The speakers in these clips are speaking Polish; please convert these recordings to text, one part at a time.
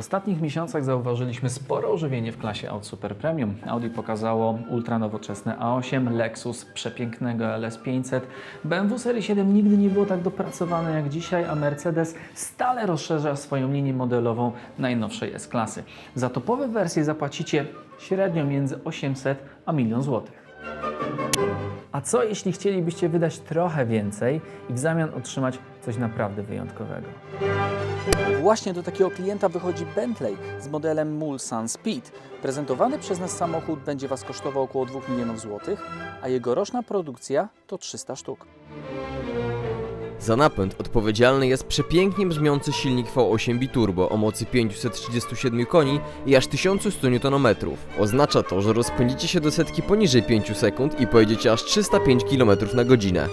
ostatnich miesiącach zauważyliśmy sporo ożywienie w klasie Aut Super Premium. Audi pokazało ultra nowoczesne A8, Lexus przepięknego LS500, BMW Serii 7 nigdy nie było tak dopracowane jak dzisiaj, a Mercedes stale rozszerza swoją linię modelową najnowszej S-klasy. Za topowe wersje zapłacicie średnio między 800 a milion złotych. A co jeśli chcielibyście wydać trochę więcej i w zamian otrzymać coś naprawdę wyjątkowego? Właśnie do takiego klienta wychodzi Bentley z modelem Mulsanne Speed. Prezentowany przez nas samochód będzie Was kosztował około 2 milionów złotych, a jego roczna produkcja to 300 sztuk. Za napęd odpowiedzialny jest przepięknie brzmiący silnik V8 Biturbo o mocy 537 koni i aż 1100 Nm. Oznacza to, że rozpędzicie się do setki poniżej 5 sekund i pojedziecie aż 305 km na godzinę.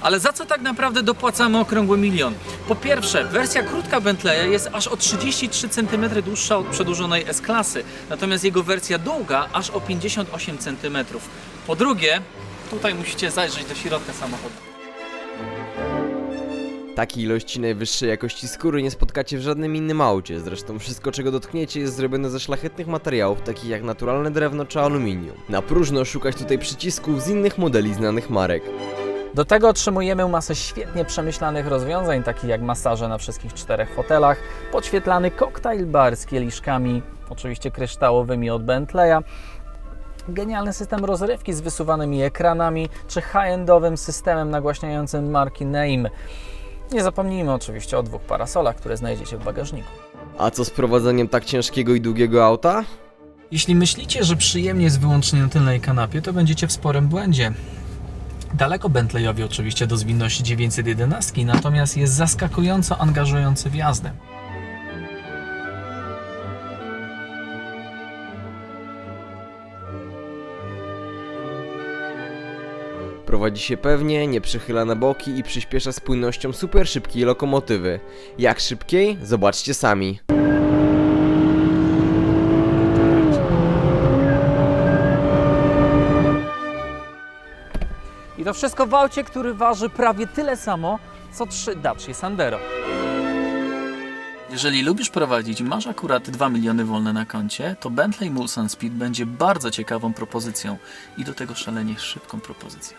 Ale za co tak naprawdę dopłacamy okrągły milion? Po pierwsze, wersja krótka Bentleya jest aż o 33 cm dłuższa od przedłużonej S-klasy, natomiast jego wersja długa aż o 58 cm. Po drugie, tutaj musicie zajrzeć do środka samochodu. Takiej ilości najwyższej jakości skóry nie spotkacie w żadnym innym aucie, zresztą wszystko czego dotkniecie jest zrobione ze szlachetnych materiałów takich jak naturalne drewno czy aluminium. Na próżno szukać tutaj przycisków z innych modeli znanych marek. Do tego otrzymujemy masę świetnie przemyślanych rozwiązań, takich jak masaże na wszystkich czterech fotelach, podświetlany koktajl bar z kieliszkami, oczywiście kryształowymi od Bentleya, genialny system rozrywki z wysuwanymi ekranami, czy high-endowym systemem nagłaśniającym marki Name. Nie zapomnijmy oczywiście o dwóch parasolach, które znajdziecie w bagażniku. A co z prowadzeniem tak ciężkiego i długiego auta? Jeśli myślicie, że przyjemnie jest wyłącznie na tylnej kanapie, to będziecie w sporym błędzie. Daleko Bentleyowi oczywiście do zwinności 911, natomiast jest zaskakująco angażujący w jazdę. Prowadzi się pewnie, nie przychyla na boki i przyspiesza spójnością super szybkiej lokomotywy. Jak szybkiej? Zobaczcie sami. To wszystko w aucie, który waży prawie tyle samo, co trzy Dacia Sandero. Jeżeli lubisz prowadzić i masz akurat 2 miliony wolne na koncie, to Bentley Mulsanne Speed będzie bardzo ciekawą propozycją i do tego szalenie szybką propozycją.